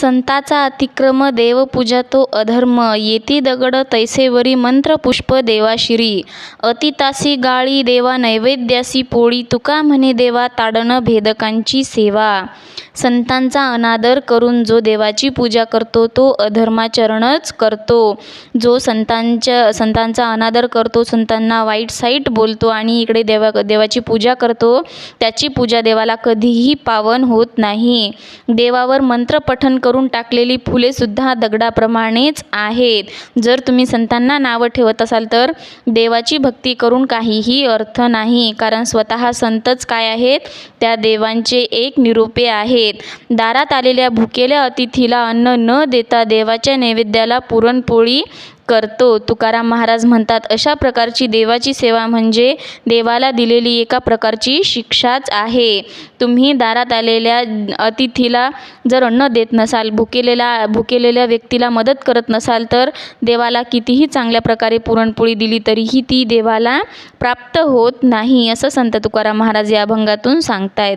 संताचा अतिक्रम देवपूजा तो अधर्म येती दगड तैसेवरी मंत्र पुष्प देवाशिरी अतितासी गाळी देवा नैवेद्यासी पोळी तुका म्हणे देवा ताडण भेदकांची सेवा. संतांचा अनादर करून जो देवाची पूजा करतो तो अधर्माचरणच करतो. जो संतांच्या संतांचा अनादर करतो संतांना वाईट साईट बोलतो आणि इकडे देवा देवाची पूजा करतो त्याची पूजा देवाला कधीही पावन होत नाही. देवावर मंत्रपठण करून टाकलेली फुलेसुद्धा दगडाप्रमाणेच आहेत. जर तुम्ही संतांना नावं ठेवत असाल तर देवाची भक्ती करून काहीही अर्थ नाही. कारण स्वतः संतच काय आहेत? त्या देवांचे एक निरूपे आहेत. दारात आलेल्या भुकेल्या अतिथीला अन्न न देता देवाच्या नैवेद्याला पुरणपोळी करतो. तुकाराम महाराज म्हणतात अशा प्रकारची देवाची सेवा म्हणजे देवाला दिलेली एका प्रकारची शिक्षाच आहे. तुम्ही दारात आलेल्या अतिथीला जर अन्न देत नसाल भुकेलेला भुकेलेल्या व्यक्तीला मदत करत नसाल तर देवाला कितीही चांगल्या प्रकारे पुरणपोळी दिली तरीही ती देवाला प्राप्त होत नाही असं संत तुकाराम महाराज या अभंगातून सांगतायत.